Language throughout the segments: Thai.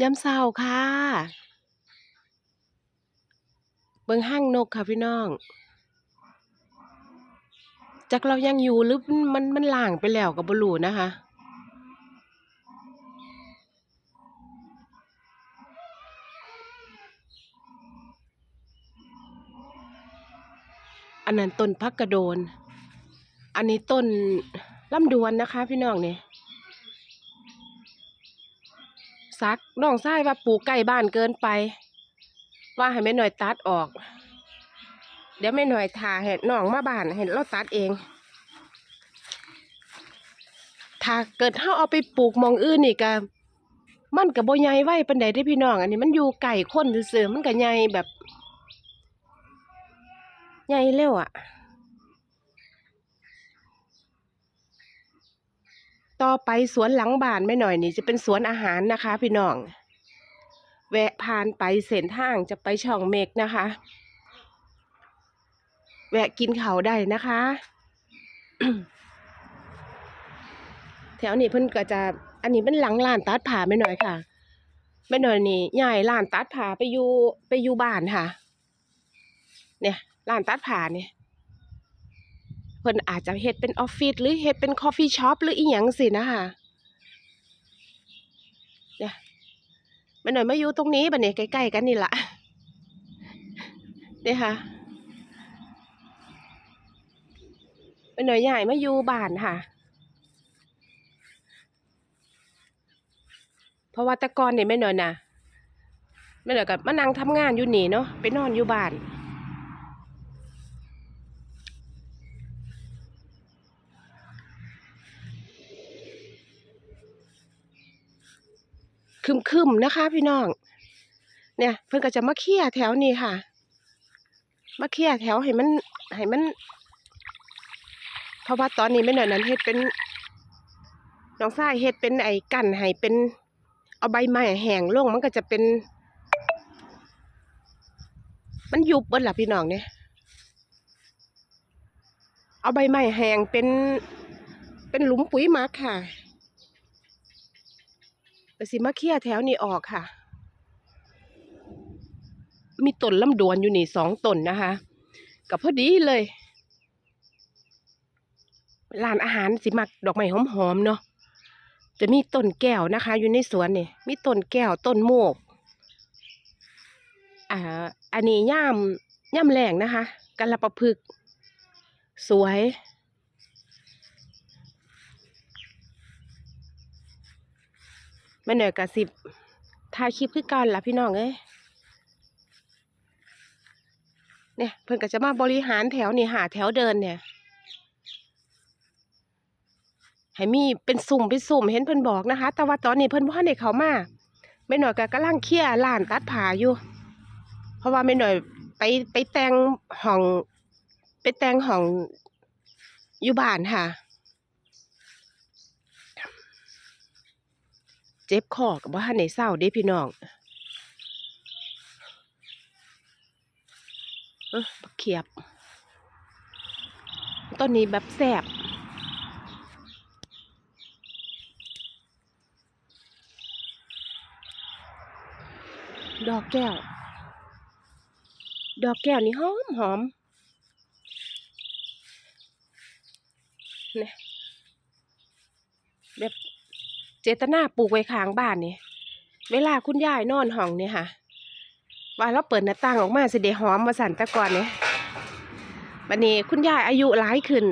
ยามเช้าค่ะ เบิ่งห้างนกค่ะพี่น้อง จักเรายังอยู่หรือมันมันล่างไปแล้วก็บ่รู้นะคะอันนั้นต้นผักกระโดน อันนี้ต้นลำดวนนะคะ พี่น้องเนี่ย ซักน้องชายว่าปลูกใกล้บ้านเกินไป ว่าให้แม่หน่อยตัดออก เดี๋ยวแม่หน่อยทาให้น้องมาบ้านให้เราตัดเอง ถ้าเกิดเฮาเอาไปปลูกมองอื่นนี่ก็มันก็บ่ใหญ่ไว้ปานใดเด้พี่น้อง อันนี้มันอยู่ไกลคนซื่อมันก็ใหญ่แบบใหญ่เร็วอะ ต่อไปสวนหลังบ้านแม่หน่อยนี่จะเป็นสวนอาหารนะคะ พี่น้อง แวะผ่านไปเส้นทางจะไปช่องเมกนะคะ แวะกินเขาวได้นะคะ แถวนี้เพิ่นก็จะ อันนี้เป็นหลังร้านตัดผ้าแม่หน่อยค่ะแม่หน่อยนี่ย้ายร้านตัดผ้าไปอยู่ไปอยู่บ้านค่ะ เนี่ยร้านตัดผ้าเนี่ย เพิ่นอาจจะเฮ็ดเป็นออฟฟิศหรือเฮ็ดเป็นคอฟฟี่ช็อปหรืออีหยังสินะคะเนี่ยแม่หน่อยมาอยู่ตรงนี้บัดนี้ใกล้ๆกันนี่ละเนี่ยค่ะแม่หน่อยย้ายมาอยู่บ้านค่ะเพราะว่าต่ก่อนเนี่ยแม่หน่อยนะแม่หน่อยก็มานั่งทำงานอยู่นี่เนาะไปนอนอยู่บ้าน คึมๆนะคะ พี่น้อง เนี่ย เพิ่นก็จะมาเคลียแถวนี้ค่ะ มาเคลียแถวให้มันให้มัน เพราะว่าตอนนี้แม่หน่อยนั้นเฮ็ดเป็นน้องชายเฮ็ดเป็นไอ้กั้นให้เป็น เอาใบไม้แห้งลงมันก็จะเป็น มันยุบเบิดล่ะพี่น้องเนี่ยเอาใบไม้แห้งเป็นเป็นหลุมปุ๋ยหมักค่ะ ก็สิมาเคลียแถวนี้ออกค่ะ มีต้นลำดวนอยู่นี่สองต้นนะคะกับพอดีเลยร้านอาหารสิมักดอกไม้หอมๆเนาะจะมีต้นแก้วนะคะ อยู่ในสวนนี่มีต้นแก้วต้นโมกอ่าอันนี้ย่ามย่ามแรงนะคะกัละประพฤกสวย แม่หน่อยกะสิบถ่ายคลิปคือกันล่ะพี่น้องเอ้ยเนี่ยเพิ่นก็จะมาบริหารแถวนี่หาแถวเดินเนี่ยให้มีเป็นสุ่มเป็นสุ่มเห็นเพิ่นบอกนะคะ แต่ว่าตอนนี้เพิ่นบ่ทันเขามาแม่หน่อยก็กำลังเคลียร์ร้านตัดผ้าอยู่ เพราะว่าแม่หน่อยไปไปแต่งห้อง ไปแต่งห้องอยู่บ้านค่ะ เจ็บคอกับว่าในเศร้าเด้พี่น้องเออเขียบต้นนี้แบบแสบดอกแก้ว ดอกแก้วนี่หอมหอมเนี่ยแบบ เจตนาปลูกไว้ข้างบ้านนี่เวลาคุณยายนอนห้องเนี่ยค่ะ ว่าเราเปิดหน้าต่างออกมาสิเดหอมมาสั่นตะก่อนเนี่ยบัดนี้คุณยายอายุหลายขึ้น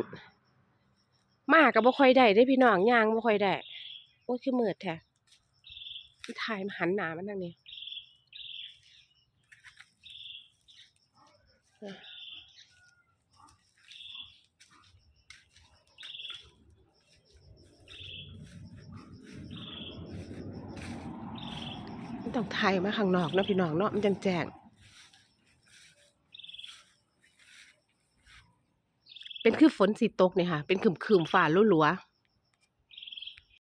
มากก็บ่ค่อยได้ได้พี่น้องย่างบ่ค่อยได้โอ้ยคือมืดแท้ถ่ายมาหันหนามันทางนี้ ต้องถ่ายมาข้างนอกนะพี่น้องเนาะมันจังแจ้งเป็นคือฝนสีตกเนี่ยค่ะ เป็นขึมขึมฝ่าหลัวๆ